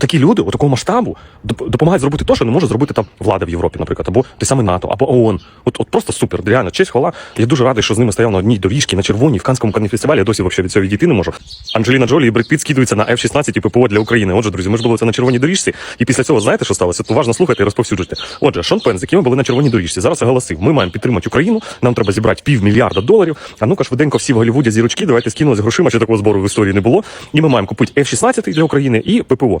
Отакі люди, у такого масштабу, допомагають зробити те, що не може зробити там влада в Європі, наприклад, або той самий НАТО, або ООН. От, от просто супер, реально, честь, хвала. Я дуже радий, що з ними стояв на одній доріжці на червоній в Канському фестивалі. Я досі вообще від цього відійти не можу. Анджеліна Джолі і Бред скидуються на F-16 і ППО для України. Отже, друзі, ми ж були це на червоній доріжці, і після цього знаєте, що сталося? От уважно слухайте і розповсюджуйте. Отже, Шон Пен, з яким ми були на червоній доріжці, зараз оголосив, ми маємо підтримати Україну. Нам треба зібрати півмільярда доларів. А ну-ка швиденько всі в Голлівуді зірочки, давайте скинули з грошима, що такого збору в історії не було. І ми маємо купити F-16 для України і ППО.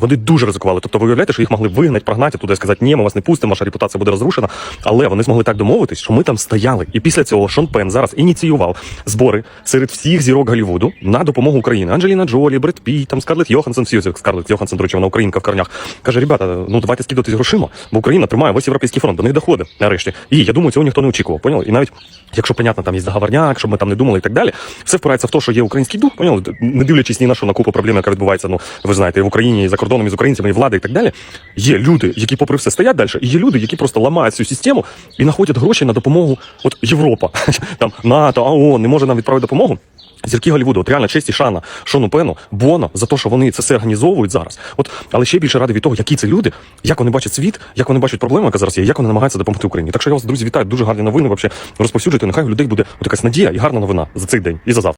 Вони дуже ризикували. Тобто, ви уявляєте, що їх могли вигнати, прогнати туди, сказати, ні, ми вас не пустимо, ваша репутація буде розрушена. Але вони змогли так домовитись, що ми там стояли. І після цього Шон Пен зараз ініціював збори серед всіх зірок Голлівуду на допомогу Україні. Анджеліна Джолі, Бред Піт, там Скарлетт Йоханссон, всі Скарлетт Йоханссон, до речі, вона українка в корнях. Каже, ребята, ну давайте скидатись грошима, бо Україна тримає весь європейський фронт, до них доходить нарешті. І я думаю, цього ніхто не очікував. Поняли? І навіть якщо понятно, там є договорняк, щоб ми там не думали і так далі, все впирається в те, що є український дух, поняли? Не дивлячись ні на що на купу проблем, яка відбувається, ну ви знаєте, в Україні, і за кордоном, і з українцями, і влади, і так далі. Є люди, які попри все стоять далі, і є люди, які просто ламають цю систему і знаходять гроші на допомогу. От Європа, там НАТО, ООН не може нам відправити допомогу. Зірки Голлівуду, от реально честь і шана Шону Пену, Боно за те, що вони це все організовують зараз. От, але ще більше радий від того, які це люди, як вони бачать світ, як вони бачать проблему, яка зараз є, як вони намагаються допомогти Україні. Так що я вас, друзі, вітаю. Дуже гарні новини. Вообще розповсюджуйте. Нехай у людей буде якась надія і гарна новина за цей день і за завтра.